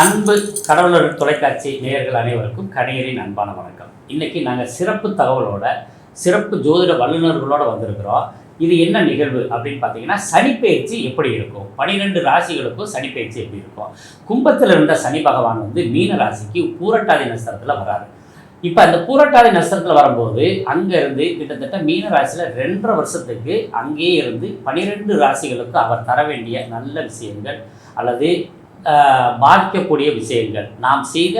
அன்பு கடவுளர் தொலைக்காட்சி நேயர்கள் அனைவருக்கும் கணியரின் அன்பான வணக்கம். இன்னைக்கு நாங்கள் சிறப்பு தகவலோட சிறப்பு ஜோதிட வல்லுநர்களோடு வந்திருக்கிறோம். இது என்ன நிகழ்வு அப்படின்னு பார்த்தீங்கன்னா சனிப்பெயர்ச்சி எப்படி இருக்கும்? பனிரெண்டு ராசிகளுக்கும் சனிப்பெயர்ச்சி எப்படி இருக்கும்? கும்பத்தில் இருந்த சனி பகவான் வந்து மீன ராசிக்கு பூரட்டாதி நட்சத்திரத்தில் வராரு. இப்போ அந்த பூரட்டாதி நட்சத்திரத்தில் வரும்போது அங்கேருந்து கிட்டத்தட்ட மீன ராசியில் ரெண்டரை வருஷத்துக்கு அங்கேயே இருந்து பனிரெண்டு ராசிகளுக்கு அவர் தர வேண்டிய நல்ல விஷயங்கள் அல்லது பாதிக்கக்கூடிய விஷயங்கள். நாம் செய்த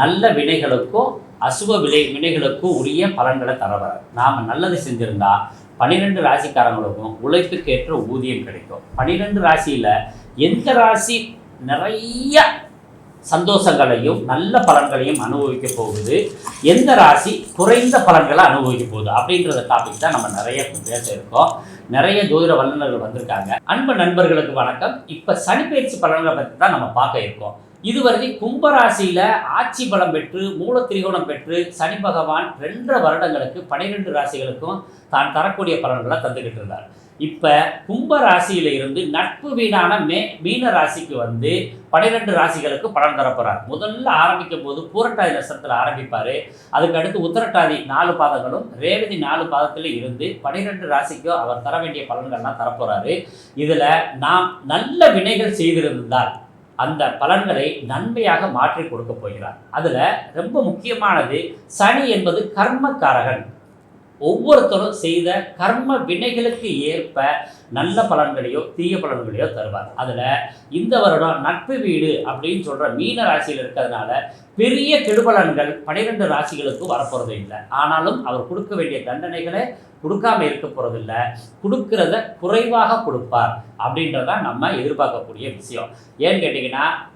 நல்ல வினைகளுக்கும் அசுப விளை வினைகளுக்கும் உரிய பலன்களை தரவர் நாம் நல்லது செஞ்சுருந்தால் பன்னிரெண்டு ராசிக்காரங்களுக்கும் உழைப்புக்கேற்ற ஊதியம் கிடைக்கும். பன்னிரெண்டு ராசியில் எந்த ராசி நிறைய சந்தோஷங்களையும் நல்ல பலன்களையும் அனுபவிக்க போகுது. எந்த ராசி குறைந்த பலன்களை அனுபவிக்க போகுது? அப்படின்றத டாபிக் தான் நம்ம நிறைய பேச இருக்கோம். நிறைய ஜோதிட வல்லுநர்கள் வந்திருக்காங்க. அன்பு நண்பர்களுக்கு வணக்கம். இப்போ சனிப்பெயர்ச்சி பலன்களை பற்றி தான் நம்ம பார்க்க இருக்கோம். இதுவரை கும்பராசியில் ஆட்சி பலம் பெற்று மூல திரிகோணம் பெற்று சனி பகவான் ரெண்டரை வருடங்களுக்கு பனிரெண்டு ராசிகளுக்கும் தான் தரக்கூடிய பலன்களை தந்துக்கிட்டு இருந்தார். இப்போ கும்ப ராசியில இருந்து நட்பு வீணான மே மீன ராசிக்கு வந்து பனிரெண்டு ராசிகளுக்கு பலன் தரப்போறார். முதல்ல ஆரம்பிக்கும் போது பூரட்டாதி நட்சத்திரத்தில் ஆரம்பிப்பார். அதுக்கு அடுத்து உத்தரட்டாதி நாலு பாதங்களும் ரேவதி நாலு பாதத்தில் இருந்து பனிரெண்டு ராசிக்கும் அவர் தர வேண்டிய பலன்கள்லாம் தரப்போறாரு. இதில் நாம் நல்ல வினைகள் செய்திருந்தால் அந்த பலன்களை நன்மையாக மாற்றி கொடுக்க போகிறார். அதில் ரொம்ப முக்கியமானது சனி என்பது கர்மக்காரகன். ஒவ்வொருத்தரும் செய்த கர்ம வினைகளுக்கு ஏற்ப நல்ல பலன்களையோ தீய பலன்களையோ தருவார். அதில் இந்த வருடம் நட்பு வீடு அப்படின்னு சொல்கிற மீன ராசியில் இருக்கிறதுனால பெரிய கெடுபலன்கள் பனிரெண்டு ராசிகளுக்கு வரப்போகிறது இல்லை. ஆனாலும் அவர் கொடுக்க வேண்டிய தண்டனைகளை கொடுக்காம இருக்க போகிறதில்ல கொடுக்கறத குறைவாக கொடுப்பார் அப்படின்றதான் நம்ம எதிர்பார்க்கக்கூடிய விஷயம். ஏன்னு கேட்டிங்கன்னா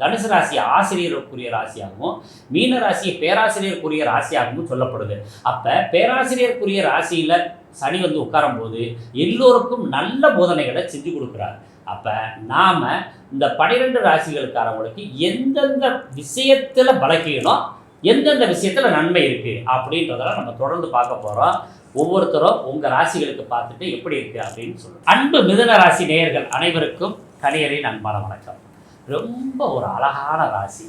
தனுசு ராசி ஆசிரியருக்குரிய ராசியாகவும் மீன ராசியை பேராசிரியருக்குரிய ராசியாகவும் சொல்லப்படுது. அப்போ பேராசிரியருக்குரிய ராசியில் சனி வந்து உட்காரும் போது எல்லோருக்கும் நல்ல போதனைகளை செஞ்சு கொடுக்குறாரு. அப்போ நாம் இந்த பனிரெண்டு ராசிகளுக்காரவங்களுக்கு எந்தெந்த விஷயத்தில் பலக்கீனம் எந்தெந்த விஷயத்தில் நன்மை இருக்குது அப்படின்றதெல்லாம் நம்ம தொடர்ந்து பார்க்க போகிறோம் ஒவ்வொருத்தரும் உங்கள் ராசிகளுக்கு பார்த்துட்டு எப்படி இருக்குது அப்படின்னு சொல்லுவோம் அன்பு மிதுன ராசி நேயர்கள் அனைவருக்கும் கணியரின் அன்பான வணக்கம். ரொம்ப ஒரு அழகான ராசி.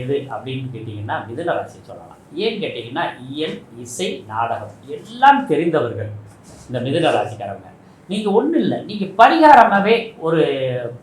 எது அப்படின்னு கேட்டிங்கன்னா மிதுன ராசி சொல்லலாம். ஏன்னு கேட்டிங்கன்னா இயல் இசை நாடகம் எல்லாம் தெரிந்தவர்கள் இந்த மிதுன ராசிக்காரவங்க நீங்கள் ஒன்றும் இல்லை. நீங்கள் பரிகாரமாகவே ஒரு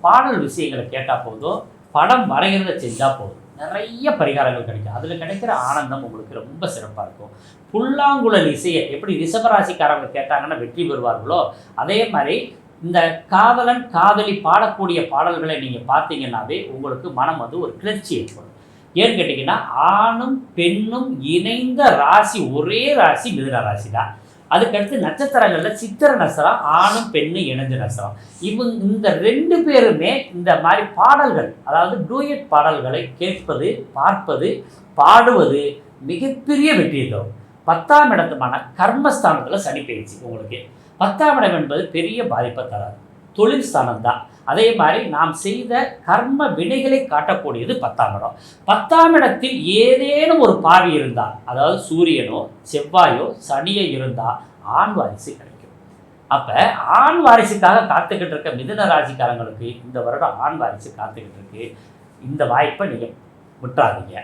பாடல் விஷயங்களை கேட்டால் போதும் படம் வரைகிறத செஞ்சால் போதும். நிறைய பரிகாரங்கள் கிடைக்கும். அதில் கிடைக்கிற ஆனந்தம் உங்களுக்கு ரொம்ப சிறப்பாக இருக்கும். புல்லாங்குழல் இசையை எப்படி ரிஷபராசிக்காரங்க கேட்டாங்கன்னா வெற்றி பெறுவார்களோ அதே மாதிரி இந்த காதலன் காதலி பாடக்கூடிய பாடல்களை நீங்கள் பார்த்தீங்கன்னாவே உங்களுக்கு மனம் வந்து ஒரு கிளர்ச்சி ஏற்படும். ஏன்னு கேட்டிங்கன்னா ஆணும் பெண்ணும் இணைந்த ராசி ஒரே ராசி மிதுன ராசி தான் அதுக்கடுத்து நட்சத்திரங்களில் சித்திர நட்சத்திரம் ஆணும் பெண்ணும் இணைஞ்ச நசரம் இவங்க இந்த ரெண்டு பேருமே இந்த மாதிரி பாடல்கள் அதாவது டூயட் பாடல்களை கேட்பது பார்ப்பது பாடுவது மிகப்பெரிய வெற்றி தரும். பத்தாம் இடத்துமான கர்மஸ்தானத்தில் சனி பயிற்சி உங்களுக்கு. பத்தாம் இடம் என்பது பெரிய பாதிப்பை தராது. தொழில் ஸ்தானம் தான் அதே மாதிரி நாம் செய்த கர்ம வினைகளை காட்டக்கூடியது பத்தாம் இடம் பத்தாம் இடத்தில் ஏதேனும் ஒரு பார்வை இருந்தால் அதாவது சூரியனோ செவ்வாயோ சனியோ இருந்தால் ஆண் வாரிசு கிடைக்கும். அப்போ ஆண் வாரிசுக்காக காத்துக்கிட்டு இருக்க மிதுன ராசிக்காரங்களுக்கு இந்த வருடம் ஆண் வாரிசு காத்துக்கிட்டு இருக்கு. இந்த வாய்ப்பை நீங்கள் விட்டுறாதீங்க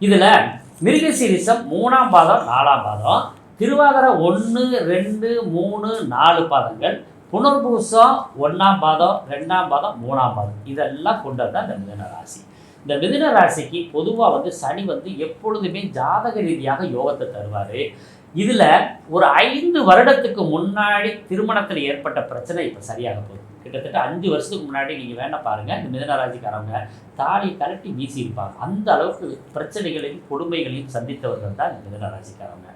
இதில் மிருகசீரிசம் மூணாம் பாதம் நாலாம் பாதம் திருவாதிரை ஒன்று ரெண்டு மூணு நாலு பாதங்கள். புனர்பூசம் ஒன்றாம் பாதம் ரெண்டாம் பாதம் மூணாம் பாதம். இதெல்லாம் கொண்டது தான் இந்த மிதன ராசி. இந்த மிதன ராசிக்கு பொதுவாக வந்து சனி வந்து எப்பொழுதுமே ஜாதக ரீதியாக யோகத்தை தருவார். இதில் ஒரு ஐந்து வருடத்துக்கு முன்னாடி திருமணத்தில் ஏற்பட்ட பிரச்சனை இப்போ சரியாக போகுது. கிட்டத்தட்ட அஞ்சு வருஷத்துக்கு முன்னாடி நீங்கள் வேணா பாருங்கள் இந்த மிதுன ராசிக்காரவங்க தாலி கலட்டி வீசியிருப்பாங்க. அந்த அளவுக்கு பிரச்சனைகளையும் கொடுமைகளையும் சந்தித்தவர்கள் தான் இந்த மிதுன ராசிக்காரவங்க.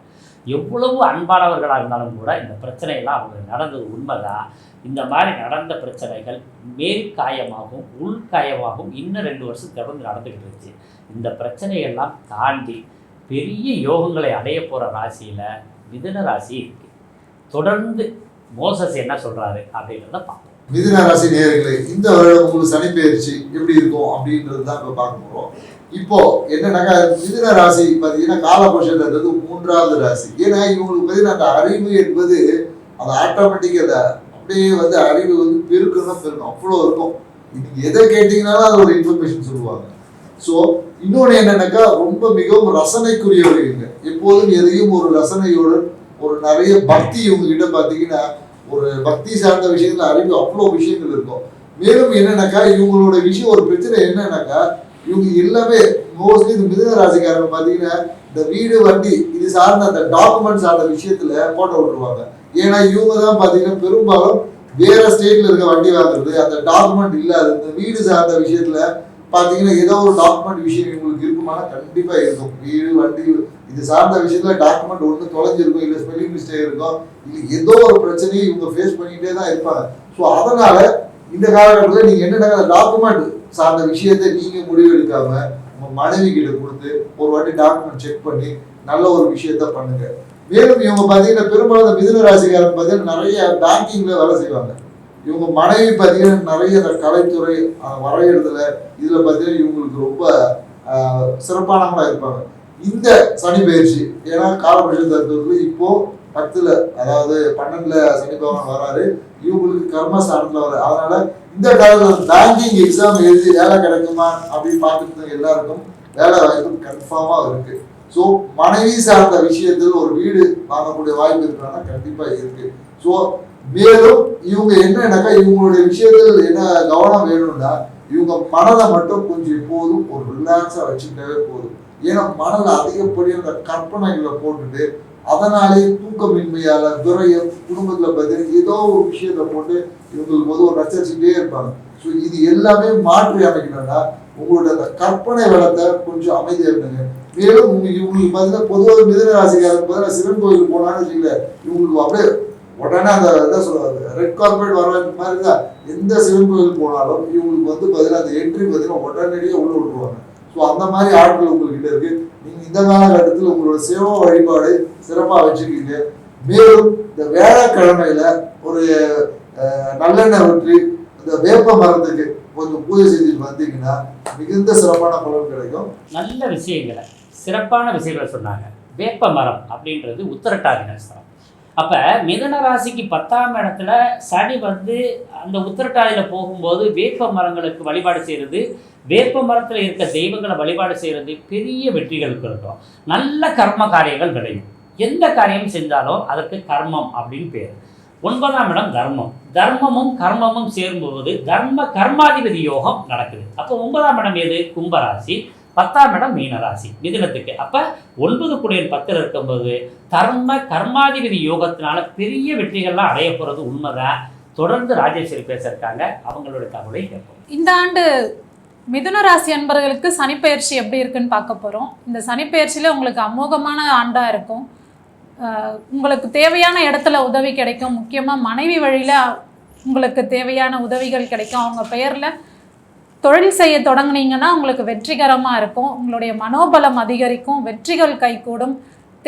எவ்வளவு அன்பானவர்களாக இருந்தாலும் கூட இந்த பிரச்சனையெல்லாம் அவங்க நடந்தது உண்மைதான் இந்த மாதிரி நடந்த பிரச்சனைகள் மேல் காயமாகவும் உள் காயமாகவும் இன்னும் ரெண்டு வருஷம் தொடர்ந்து நடந்துக்கிட்டு இருந்துச்சு. இந்த பிரச்சனையெல்லாம் தாண்டி பெரிய யோகங்களை அடைய போகிற ராசியில் மிதுன ராசி இருக்குது தொடர்ந்து மோசஸ் என்ன சொல்கிறாரு அப்படின்றத பார்ப்போம். மிதுன ராசி நேர்களை இந்த உங்களுக்கு சனிப்பெயர்ச்சி எப்படி இருக்கும் அப்படின்றது தான் இப்போ பார்க்க போகிறோம் இப்போ என்னன்னாக்கா மிதுன ராசி பார்த்தீங்கன்னா காலபுருஷன்றது மூன்றாவது ராசி. ஏன்னா இவங்களுக்கு பார்த்தீங்கன்னா அந்த அறிவு என்பது அது ஆட்டோமேட்டிக்காக அப்படியே வந்து அறிவு வந்து பெருக்கணும். பெருக்கும் அவ்வளோ இருக்கும். இன்னைக்கு எதை கேட்டிங்கனாலும் அது ஒரு இன்ஃபர்மேஷன் சொல்லுவாங்க. ஸோ இன்னொன்று என்னன்னாக்கா ரொம்ப மிகவும் ரசனைக்குரியவர்கள் எப்போதும் எதையும் ஒரு ரசனையோடு ஒரு நிறைய பக்தி இவங்ககிட்ட பார்த்தீங்கன்னா ஒரு பக்தி சார்ந்த விஷயத்துல அறிவு அவ்வளோ விஷயங்கள் இருக்கும். மேலும் என்னன்னாக்கா இவங்களோட விஷயம் ஒரு பிரச்சனை என்னன்னாக்கா இவங்க எல்லாமே மோஸ்ட்லி இந்த மிதுன ராசிக்காரங்க பார்த்தீங்கன்னா இந்த வீடு வண்டி இது சார்ந்த அந்த டாக்குமெண்ட் சார்ந்த விஷயத்துல போட்டோ விட்டுருவாங்க. ஏன்னா இவங்க தான் பார்த்தீங்கன்னா பெரும்பாலும் வேற ஸ்டேட்ல இருக்க வண்டி வாங்குறது. அந்த டாக்குமெண்ட் இல்லாத இந்த வீடு சார்ந்த விஷயத்துல பார்த்தீங்கன்னா ஏதோ ஒரு டாக்குமெண்ட் விஷயம் இவங்களுக்கு இருக்குமானா கண்டிப்பாக இருக்கும். வீடு வண்டி இது சார்ந்த விஷயத்துல டாக்குமெண்ட் ஒன்று தொலைஞ்சிருக்கும் இல்லை ஸ்பெல்லிங் மிஸ்டேக் இருக்கும் இல்லை ஏதோ ஒரு பிரச்சனையை இவங்க ஃபேஸ் பண்ணிக்கிட்டே தான் இருப்பாங்க. ஸோ அதனால இந்த காலகட்டத்தில் நீங்கள் என்னென்ன டாக்குமெண்ட் சார்ந்த விஷயத்தை நீங்க முடிவெடுக்காம உங்க மனைவி கிட்ட கொடுத்து ஒரு வாட்டி டாக்குமெண்ட் செக் பண்ணி நல்ல ஒரு விஷயத்த பண்ணுங்க. மேலும் இவங்க பார்த்தீங்கன்னா பெரும்பாலும் இந்த மிதுன பார்த்தீங்கன்னா நிறைய பேங்கிங்ல வேலை செய்வாங்க. இவங்க மனைவி பார்த்தீங்கன்னா நிறைய இந்த கலைத்துறை அஹ், இதில் இதுல பார்த்தீங்கன்னா இவங்களுக்கு ரொம்ப சிறப்பானவங்களாக சிறப்பானவங்களா இருப்பாங்க. இந்த சனி பயிற்சி ஏன்னா காலபுருஷன் தத்துவத்துல இப்போ பத்துல அதாவது பன்னெண்டுல சனி பகவான் வராரு இவங்களுக்கு கர்மஸ்தானத்துல வராரு அதனால இந்த காலத்துல பேங்கிங் எக்ஸாம் எழுதி வேலை கிடைக்குமா அப்படின்னு பார்த்துட்டு எல்லாருக்கும் வேலை வாய்ப்பு கன்ஃபார்மா இருக்கு. ஸோ மனைவி சார்ந்த விஷயத்தில் ஒரு வீடு வாங்கக்கூடிய வாய்ப்பு இருக்கிறாங்கன்னா கண்டிப்பா இருக்கு. ஸோ மேலும் இவங்க என்னன்னாக்கா இவங்களுடைய விஷயத்தில் என்ன கவனம் வேணும்னா இவங்க மனதை மட்டும் கொஞ்சம் எப்போதும் ஒரு ரிலாக்ஸா வச்சுக்கிட்டாவே போதும். ஏன்னா மனதில் அதிகப்படியான அந்த கற்பனைகளை போட்டுட்டு அதனாலே தூக்கமின்மையால துறையம் குடும்பத்துல பார்த்தீங்கன்னா ஏதோ ஒரு விஷயத்தை போட்டு இவங்களுக்கு போது ஒரு ரசிச்சுட்டே இருப்பாங்க. ஸோ இது எல்லாமே மாற்றி அமைக்கணும்னா உங்களோட அந்த கற்பனை வளத்தை கொஞ்சம் அமைதியாக இருந்துங்க. மேலும் உங்க இவங்களுக்கு பார்த்தீங்கன்னா பொதுவாக மிதன ராசிக்காரருக்கு பார்த்தீங்கன்னா சிவன் கோயிலுக்கு போனான்னு வச்சுக்கல இவங்களுக்கு அப்படியே உடனே அந்த என்ன சொல்லுவாங்க ரெட் கார்பரேட் வர மாதிரி தான் எந்த சிவன் கோயில் போனாலும் இவங்களுக்கு வந்து பார்த்தீங்கன்னா அந்த என்ட்ரி பார்த்தீங்கன்னா உடனடியாக உள்ள விட்டுருவாங்க. ஸோ அந்த மாதிரி ஆட்கள் உங்ககிட்ட இருக்கு. நீங்க இந்த காலகட்டத்தில் உங்களோட சேவா வழிபாடு சிறப்பாக வச்சுக்கீங்க. மேலும் இந்த வேலைக்கிழமையில ஒரு நல்லெண்ணெய் ஊற்றி இந்த வேப்ப மரத்துக்கு கொஞ்சம் பூஜை செஞ்சுட்டு வந்தீங்கன்னா மிகுந்த சிறப்பான பலன் கிடைக்கும். நல்ல விஷயங்களை சிறப்பான விஷயங்களை சொன்னாங்க. வேப்ப மரம் அப்படின்றது உத்தரட்டாதி நட்சத்திரம். அப்போ மிதன ராசிக்கு பத்தாம் இடத்துல சனி வந்து அந்த உத்தரட்டாதியில் போகும்போது வேப்ப மரங்களுக்கு வழிபாடு செய்கிறது வேப்ப மரத்தில் இருக்க தெய்வங்களை வழிபாடு செய்கிறது பெரிய வெற்றிகளுக்கு இருக்கும் நல்ல கர்ம காரியங்கள் விளையும். எந்த காரியம் செஞ்சாலும் அதற்கு கர்மம் அப்படின்னு பேர். ஒன்பதாம் இடம் தர்மம். தர்மமும் கர்மமும் சேரும்போது தர்ம கர்மாதிபதி யோகம் நடக்குது. அப்போ ஒன்பதாம் இடம் எது? கும்பராசி. பத்தாம் இடம் மீனராசி. மிதுனத்துக்கு. அப்போ ஒன்பது குடியன் பத்தில் இருக்கும்போது தர்ம கர்மாதிபதி யோகத்தினால பெரிய வெற்றிகள்லாம் அடைய போகிறது உண்மைதான். தொடர்ந்து ராஜேஸ்வரி பேச இருக்காங்க அவங்களோட தகவலை கேட்போம். இந்த ஆண்டு மிதுன ராசி அன்பர்களுக்கு சனிப்பெயர்ச்சி எப்படி இருக்குன்னு பார்க்க போகிறோம் இந்த சனிப்பெயர்ச்சியில் உங்களுக்கு அமோகமான ஆண்டாக இருக்கும். உங்களுக்கு தேவையான இடத்துல உதவி கிடைக்கும். முக்கியமாக மனைவி வழியில் உங்களுக்கு தேவையான உதவிகள் கிடைக்கும். அவங்க பெயரில் தொழில் செய்ய தொடங்குனீங்கன்னா உங்களுக்கு வெற்றிகரமாக இருக்கும். உங்களுடைய மனோபலம் அதிகரிக்கும். வெற்றிகள் கைகூடும்.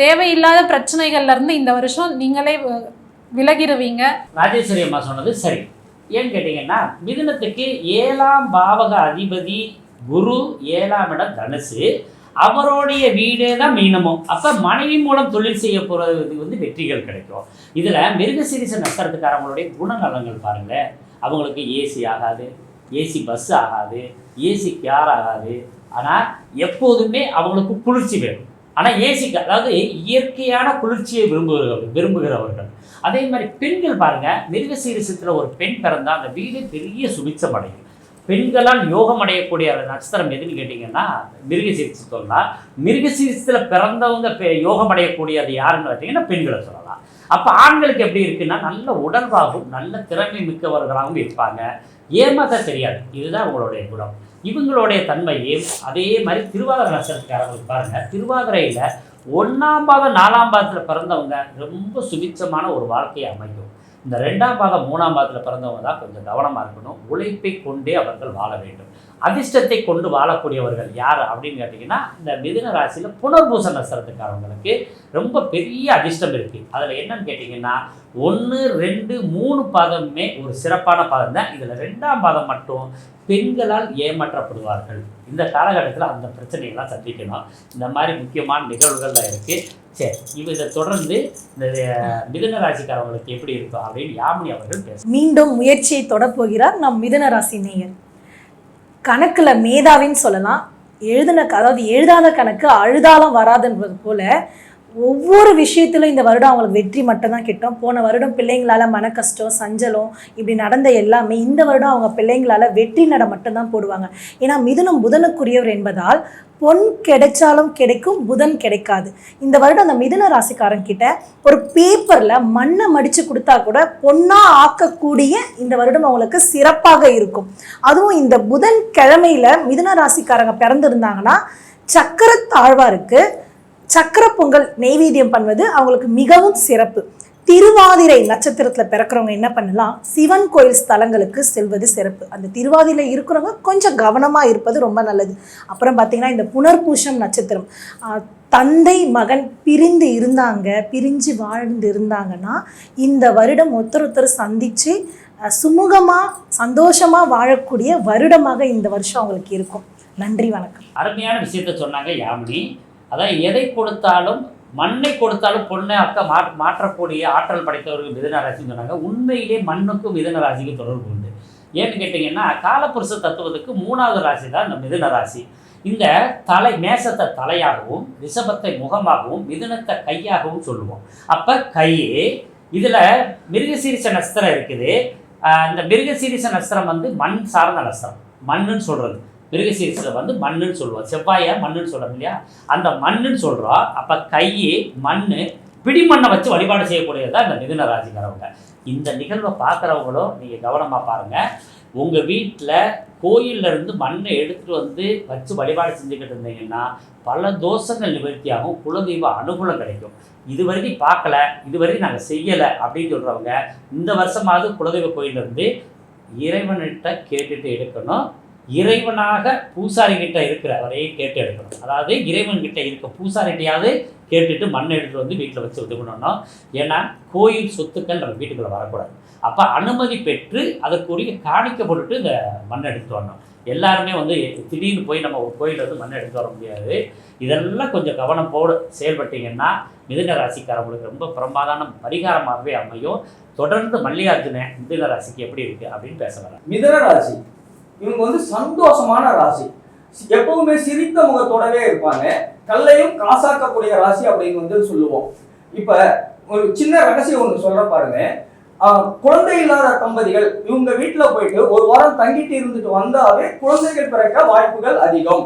தேவையில்லாத பிரச்சனைகள்லேருந்து இந்த வருஷம் நீங்களே விலகிடுவீங்க ராஜேஸ்வரி அம்மா சொன்னது சரி. ஏன்னு கேட்டிங்கன்னா மிதுனத்துக்கு ஏழாம் பாவக அதிபதி குரு ஏழாம் இடம் தனுசு. அவருடைய வீடே தான் மீனமும். அப்போ மனைவி மூலம் தொழில் செய்ய போகிறது வந்து வெற்றிகள் கிடைக்கும். இதில் மிருகசீரிச நட்சத்திரத்துக்காரங்களுடைய குணநலங்கள் பாருங்களேன். அவங்களுக்கு ஏசி ஆகாது ஏசி பஸ் ஆகாது ஏசி கேர் ஆகாது. ஆனால் எப்போதுமே அவங்களுக்கு குளிர்ச்சி வேணும். ஆனால் ஏசிக்கு அதாவது இயற்கையான குளிர்ச்சியை விரும்புகிறவர்கள் விரும்புகிறவர்கள். அதே மாதிரி பெண்கள் பாருங்க மிருகசீரிசத்தில் ஒரு பெண் பிறந்தால் அந்த வீடு பெரிய சுபிச்சம் அடையும். பெண்களால் யோகம் அடையக்கூடிய அந்த நட்சத்திரம் எதுன்னு கேட்டிங்கன்னா மிருகசீரிசத்தம்னா மிருகசீரிசத்தில் பிறந்தவங்க பெ- யோகம் அடையக்கூடிய அது யாருன்னு பார்த்தீங்கன்னா பெண்களை சொல்லலாம். அப்போ ஆண்களுக்கு எப்படி இருக்குன்னா நல்ல உடல்வாகும் நல்ல திறமை மிக்கவர்களாகவும் இருப்பாங்க. ஏமாத்த தெரியாது. இதுதான் உங்களுடைய குணம். இவங்களுடைய தன்மையும் அதே மாதிரி திருவாதிரை நட்சத்திரக்காரங்களுக்கு பாருங்கள் திருவாதிரையில் ஒன்றாம் பாதம் நாலாம் பாதத்தில் பிறந்தவங்க ரொம்ப சுபிச்சமான ஒரு வாழ்க்கையை அமையும் இந்த ரெண்டாம் பாதம் மூணாம் பாதத்தில் பிறந்தவங்க தான் கொஞ்சம் கவனமாக இருக்கணும். உழைப்பை கொண்டே அவர்கள் வாழ வேண்டும். அதிர்ஷ்டத்தை கொண்டு வாழக்கூடியவர்கள் யார் அப்படின்னு கேட்டிங்கன்னா இந்த மிதுன ராசியில் புனர்பூச நட்சத்திரத்துக்காரவங்களுக்கு ரொம்ப பெரிய அதிர்ஷ்டம் இருக்குது அதில் என்னன்னு கேட்டிங்கன்னா ஒன்று ரெண்டு மூணு பாதமுமே ஒரு சிறப்பான பாதம் தான். இதில் ரெண்டாம் பாதம் மட்டும் பெண்களால் ஏமாற்றப்படுவார்கள். இந்த காலகட்டத்தில் அந்த பிரச்சனைகள்லாம் சந்திக்கணும். இந்த மாதிரி முக்கியமான நிகழ்வுகள்லாம் இருக்குது சரி இவ இதை தொடர்ந்து இந்த மிதன ராசிக்காரவங்களுக்கு எப்படி இருக்கும் அப்படின்னு யாமினி அவர்கள் பேச மீண்டும் முயற்சியை தொடப்போகிறார் நம் மிதன ராசி நேயர். கணக்கில் மேதாவின்னு சொல்லலாம். எழுதின அதாவது எழுதாத கணக்கு அழுதாலும் வராதுன்றது போல ஒவ்வொரு விஷயத்திலும் இந்த வருடம் அவங்களுக்கு வெற்றி மட்டும்தான் கிட்டோம். போன வருடம் பிள்ளைங்களால மன கஷ்டம் சஞ்சலம் இப்படி நடந்த எல்லாமே இந்த வருடம் அவங்க பிள்ளைங்களால வெற்றி நட மட்டும்தான் போடுவாங்க. ஏன்னா மிதுனம் புதனுக்குரியவர் என்பதால் பொன் கிடைச்சாலும் கிடைக்கும் புதன் கிடைக்காது. இந்த வருடம் அந்த மிதுன ராசிக்காரன் கிட்ட ஒரு பேப்பரில் மண்ணை மடித்து கொடுத்தா கூட பொண்ணாக ஆக்கக்கூடிய இந்த வருடம் அவங்களுக்கு சிறப்பாக இருக்கும். அதுவும் இந்த புதன் கிழமையில மிதுன ராசிக்காரங்க பிறந்திருந்தாங்கன்னா சக்கர தாழ்வாருக்கு சக்கர பொங்கல் நெய்வேத்தியம் பண்ணுவது அவங்களுக்கு மிகவும் சிறப்பு. திருவாதிரை நட்சத்திரத்தில் பிறக்கிறவங்க என்ன பண்ணலாம்? சிவன் கோயில் ஸ்தலங்களுக்கு செல்வது சிறப்பு. அந்த திருவாதிரை இருக்கிறவங்க கொஞ்சம் கவனமாக இருப்பது ரொம்ப நல்லது. அப்புறம் பார்த்தீங்கன்னா இந்த புனர்பூஷம் நட்சத்திரம். தந்தை மகன் பிரிந்து இருந்தாங்க பிரிஞ்சு வாழ்ந்து இருந்தாங்கன்னா இந்த வருடம் ஒருத்தர் ஒருத்தர் சந்திச்சு சுமூகமாக சந்தோஷமாக சந்தோஷமா வாழக்கூடிய வருடமாக இந்த வருஷம் அவங்களுக்கு இருக்கும். நன்றி வணக்கம். அருமையான விஷயத்த சொன்னாங்க யாமினி. அதான் எதை கொடுத்தாலும் மண்ணை கொடுத்தாலும் பொண்ணை அக்க மா மாற்றக்கூடிய ஆற்றல் படைத்தவர்கள் மிதன ராசின்னு சொன்னாங்க. உண்மையிலே மண்ணுக்கும் மிதன ராசிக்கும் தொடர்பு உண்டு. ஏன்னு கேட்டிங்கன்னா காலப்புருஷ தத்துவத்துக்கு மூணாவது ராசி தான் இந்த மிதன ராசி இந்த தலை மேசத்தை தலையாகவும் ரிஷபத்தை முகமாகவும் மிதுனத்தை கையாகவும் சொல்லுவோம். அப்போ கை இதில் மிருகசீரிச நஸ்திரம் இருக்குது. இந்த மிருகசீரிச நஸ்திரம் வந்து மண் சார்ந்த நஸ்திரம் மண்ணுன்னு சொல்கிறது மிருகசீரிசில் வந்து மண்ணுன்னு சொல்லுவோம் செவ்வாயை மண்ணுன்னு சொல்கிறோம் இல்லையா? அந்த மண்ணுன்னு சொல்கிறோம் அப்போ கை மண் பிடிமண்ணை வச்சு வழிபாடு செய்யக்கூடியது தான் இந்த மிதுன ராசிக்காரவங்க. இந்த நிகழ்வை பார்க்குறவங்களும் நீங்கள் கவனமாக பாருங்கள் உங்கள் வீட்டில் கோயில்ல இருந்து மண்ணை எடுத்துகிட்டு வந்து வச்சு வழிபாடு செஞ்சுக்கிட்டு இருந்தீங்கன்னா பல தோஷங்கள் நிவர்த்தியாகும் குலதெய்வ அனுகூலம் கிடைக்கும். இது வரைக்கும் பார்க்கல இது வரைக்கும் நாங்கள் செய்யலை அப்படின்னு சொல்கிறவங்க இந்த வருஷமாவது குலதெய்வ கோயிலேருந்து இறைவன்கிட்ட கேட்டுட்டு எடுக்கணும். இறைவனாக பூசாரி கிட்ட இருக்கிறவரையே கேட்டு எடுக்கணும். அதாவது இறைவன் கிட்ட இருக்க பூசாரிட்டையாவது கேட்டுட்டு மண்ணை எடுத்துட்டு வந்து வீட்டில் வச்சு இது பண்ணணும் ஏன்னா கோயில் சொத்துக்கள் நம்ம வீட்டுக்குள்ளே வரக்கூடாது. அப்போ அனுமதி பெற்று அதற்குரிய காணிக்கப்பட்டுட்டு இந்த மண்ணை எடுத்து வரணும். எல்லாருமே வந்து திடீர்னு போய் நம்ம ஒரு கோயிலில் வந்து மண்ணை எடுத்து வர முடியாது. இதெல்லாம் கொஞ்சம் கவனம் செயல்பட்டிங்கன்னா செயல்பட்டீங்கன்னா மிதுன ராசிக்காரவங்களுக்கு ரொம்ப பிரமாதான பரிகாரமாகவே அமையும். தொடர்ந்து மல்லிகார்ஜுன மிதுன ராசிக்கு எப்படி இருக்குது அப்படின்னு பேச வரேன். மிதுன ராசி. இவங்க வந்து சந்தோஷமான ராசி. எப்பவுமே சிரித்த முகத்தோடவே இருப்பாங்க. கல்லையும் காசாக்கக்கூடிய ராசி அப்படின்னு வந்து சொல்லுவோம். இப்ப ஒரு சின்ன ரகசியம் ஒன்று சொல்ற பாருங்க. குழந்தை இல்லாத தம்பதிகள் இவங்க வீட்டுல போயிட்டு ஒரு வாரம் தங்கிட்டு இருந்துட்டு வந்தாவே குழந்தைகள் பிறக்க வாய்ப்புகள் அதிகம்.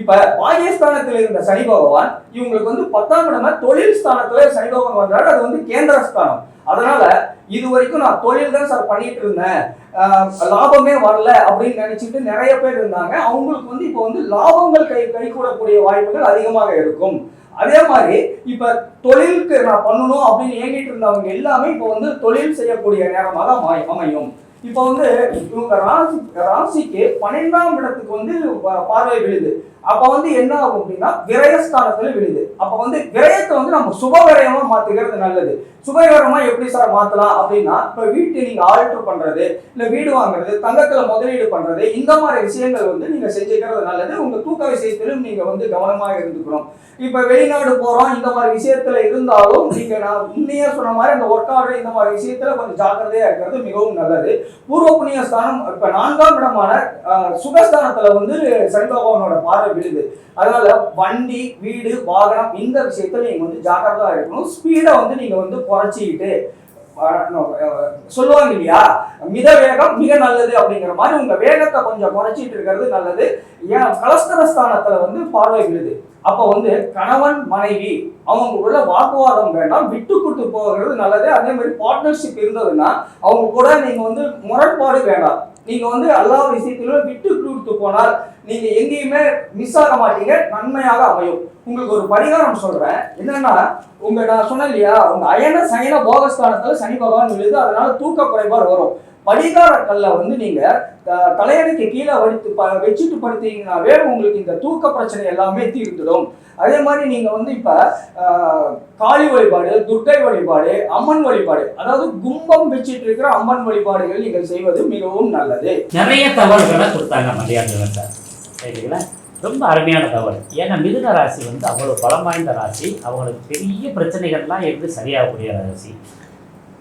இப்ப பாகிஸ்தானத்தில் இருந்த சனி பகவான் இவங்களுக்கு வந்து பத்தாம் இடமா தொழில் ஸ்தானத்துல சனி பகவான் வந்தாரு அது வந்து கேந்திர ஸ்தானம். அதனால இது வரைக்கும் நான் தொழில் தான் சார் பண்ணிட்டு இருந்தேன். லாபமே வரல அப்படின்னு நினைச்சிட்டு நிறைய பேர் இருந்தாங்க. அவங்களுக்கு வந்து இப்போ வந்து லாபங்கள் கை கை கூடக்கூடிய வாய்ப்புகள் அதிகமாக இருக்கும். அதே மாதிரி இப்ப தொழிலுக்கு நான் பண்ணணும் அப்படின்னு ஏங்கிட்டு இருந்தவங்க எல்லாமே இப்போ வந்து தொழில் செய்யக்கூடிய நேரமாக தான் அமையும். இப்போ வந்து இவங்க ராசி ராசிக்கு பன்னெண்டாம் இடத்துக்கு வந்து பார்வை விழுது. அப்ப வந்து என்ன ஆகும் அப்படின்னா விரயஸ்தானத்துல விழுது. அப்ப வந்து விரயத்தை வந்து நம்ம சுப மாத்துக்கிறது நல்லது. சுபகரமா எப்படி சார் மாத்தலாம் அப்படின்னா இப்ப வீட்டு நீங்க ஆல்டர் பண்றது இல்ல வீடு வாங்குறது தங்கத்துல முதலீடு பண்றது இந்த மாதிரி விஷயங்கள் வந்து நீங்க செஞ்சுக்கிறது நல்லது. உங்க தூக்க விஷயத்திலும் நீங்க வந்து கவனமா இருந்துக்கணும். இப்ப வெளிநாடு போறோம் இந்த மாதிரி விஷயத்துல இருந்தாலும் நீங்க நான் முன்னையே சொன்ன மாதிரி இந்த ஒர்க் ஆர்டர் இந்த மாதிரி விஷயத்துல கொஞ்சம் ஜாக்கிரதையா இருக்கிறது மிகவும் நல்லது. பூர்வ புண்ணிய ஸ்தானம் இப்ப நான்காம் இடமான சுகஸ்தானத்துல வந்து சனி பகவானோட பார்வை விழுது. அதனால வண்டி வீடு வாகனம் இந்த விஷயத்துல நீங்க வந்து ஜாக்கிரதா இருக்கணும். ஸ்பீடை வந்து நீங்க வந்து குறைச்சிக்கிட்டு சொல்லுவாங்க இல்லையா? மித வேகம் மிக நல்லது அப்படிங்கிற மாதிரி உங்க வேகத்தை கொஞ்சம் குறைச்சிட்டு இருக்கிறது நல்லது. ஏன் கலஸ்தர ஸ்தானத்துல வந்து பார்வை விழுது. அப்போ வந்து கணவன் மனைவி அவங்களுக்குள்ள வாக்குவாதம் வேண்டாம் விட்டு கொடுத்து போகிறது நல்லது. அதே மாதிரி பார்ட்னர்ஷிப் இருந்ததுன்னா அவங்க கூட நீங்க வந்து முரண்பாடு வேண்டாம். நீங்க வந்து எல்லா விஷயத்திலும் விட்டு கொடுத்து போனால் நீங்க எங்கேயுமே மிஸ் ஆக மாட்டீங்க நன்மையாக அமையும். உங்களுக்கு ஒரு பரிகாரம் சொல்றேன். என்னன்னா உங்க நான் சொன்னேன் இல்லையா உங்க அயன சயன போகஸ்தானத்துல சனி பகவான் விழுது அதனால தூக்க குறைபாடு வரும். படிகார கல்லை வந்து நீங்க தலையணைக்கு கீழே வடித்து ப வச்சுட்டு படுத்தீங்கன்னாவே உங்களுக்கு இந்த தூக்க பிரச்சனை எல்லாமே தீர்ந்துடும். அதே மாதிரி நீங்க வந்து இப்ப காளி வழிபாடு துர்க்கை வழிபாடு அம்மன் வழிபாடு அதாவது கும்பம் வச்சுட்டு இருக்கிற அம்மன் வழிபாடுகள் நீங்கள் செய்வது மிகவும் நல்லது. நிறைய தகவல்களை கொடுத்தாங்க மதியானம் சார். சரிங்களா? ரொம்ப அருமையான தகவல் ஏன்னா மிதுன ராசி வந்து அவ்வளோ பலம் வாய்ந்த ராசி. அவங்களுக்கு பெரிய பிரச்சனைகள்லாம் எப்படி சரியாகக்கூடிய ராசி.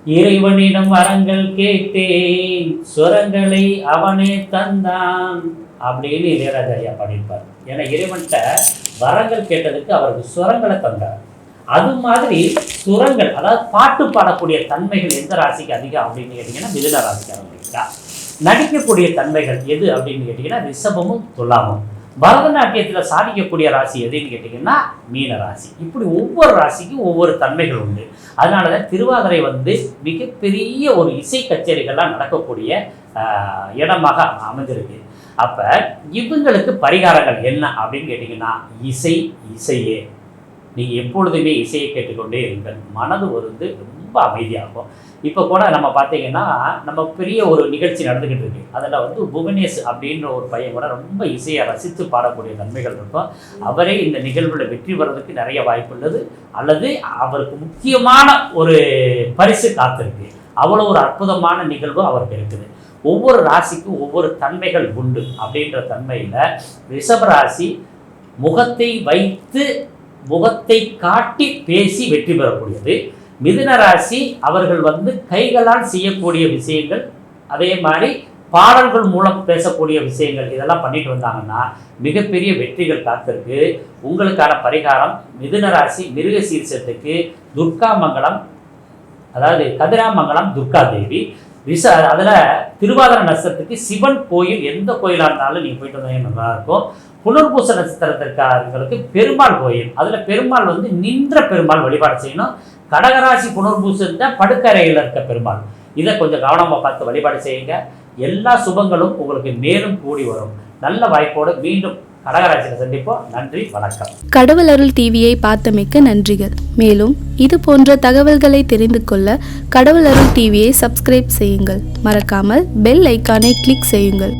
இறைவனிடம் வரங்கள் கேட்டேன் சுரங்களை அவனே தந்தான் அப்படின்னு இளையராஜா ஐயா பாடியிருப்பார் ஏன்னா இறைவன்கிட்ட வரங்கள் கேட்டதுக்கு அவருக்கு சுரங்களை தந்தார். அது மாதிரி சுரங்கள் அதாவது பாட்டு பாடக்கூடிய தன்மைகள் எந்த ராசிக்கு அதிகம் அப்படின்னு கேட்டிங்கன்னா மிதுன ராசிக்காரங்களுக்கு தான் நடிக்கக்கூடிய தன்மைகள் எது அப்படின்னு கேட்டிங்கன்னா ரிஷபமும் துலாமும். பரதநாட்டியத்தில் சாதிக்கக்கூடிய ராசி எதுன்னு கேட்டிங்கன்னா மீன ராசி. இப்படி ஒவ்வொரு ராசிக்கும் ஒவ்வொரு தன்மைகள் உண்டு. அதனால தான் திருவாதிரை வந்து மிகப்பெரிய ஒரு இசை கச்சேரிகள்லாம் நடக்கக்கூடிய இடமாக அமைஞ்சிருக்கு. அப்போ இவங்களுக்கு பரிகாரங்கள் என்ன அப்படின்னு கேட்டிங்கன்னா இசை இசையே. நீங்கள் எப்பொழுதுமே இசையை கேட்டுக்கொண்டே இருங்கள். மனது வந்து ரொம்ப அமைதியாக இருக்கும் இப்போ கூட நம்ம பார்த்தீங்கன்னா நம்ம பெரிய ஒரு நிகழ்ச்சி நடந்துக்கிட்டு இருக்கு அதில் வந்து புவனேஷ் அப்படின்ற ஒரு பையன் கூட ரொம்ப இசையை ரசித்து பாடக்கூடிய தன்மைகள் இருக்கும். அவரே இந்த நிகழ்வில் வெற்றி பெறதுக்கு நிறைய வாய்ப்பு உள்ளது. அல்லது அவருக்கு முக்கியமான ஒரு பரிசு காத்திருக்கு. அவ்வளோ ஒரு அற்புதமான நிகழ்வு அவருக்கு இருக்குது. ஒவ்வொரு ராசிக்கும் ஒவ்வொரு தன்மைகள் உண்டு அப்படின்ற தன்மையில் ரிஷப ராசி முகத்தை வைத்து முகத்தை காட்டி பேசி வெற்றி பெறக்கூடியது. மிதுன ராசி அவர்கள் வந்து கைகளால் செய்யக்கூடிய விஷயங்கள் அதே மாதிரி பாடல்கள் மூலம் பேசக்கூடிய விஷயங்கள் இதெல்லாம் பண்ணிட்டு வந்தாங்கன்னா மிகப்பெரிய வெற்றிகள் காத்திருக்கு. உங்களுக்கான பரிகாரம் மிதுன ராசி மிருக துர்கா துர்காமங்கலம் அதாவது கதிராமங்கலம் துர்கா தேவி. ரிஷ அதில் திருவாதிர நட்சத்திரத்துக்கு சிவன் கோயில் எந்த கோயிலாக இருந்தாலும் நீங்கள் போயிட்டு வந்தீங்கன்னா நல்லா இருக்கும். புனர்பூச நட்சத்திரத்திற்காரர்களுக்கு பெருமாள் கோயில். அதில் பெருமாள் வந்து நின்ற பெருமாள் வழிபாடு செய்யணும். கடகராசி புனர்பூசத்தை படுக்கரையில் இருக்க பெருமாள். இதை கொஞ்சம் கவனமாக பார்த்து வழிபாடு செய்யுங்க. எல்லா சுபங்களும் உங்களுக்கு மேலும் கூடி வரும். நல்ல வாய்ப்போடு மீண்டும் கடகராசியில் சந்திப்போம். நன்றி வணக்கம். கடவுள் அருள் டிவியை பார்த்தமைக்கு நன்றிகள். மேலும் இது போன்ற தகவல்களை தெரிந்து கொள்ள கடவுள் அருள் டிவியை சப்ஸ்கிரைப் செய்யுங்கள். மறக்காமல் பெல் ஐக்கானை கிளிக் செய்யுங்கள்.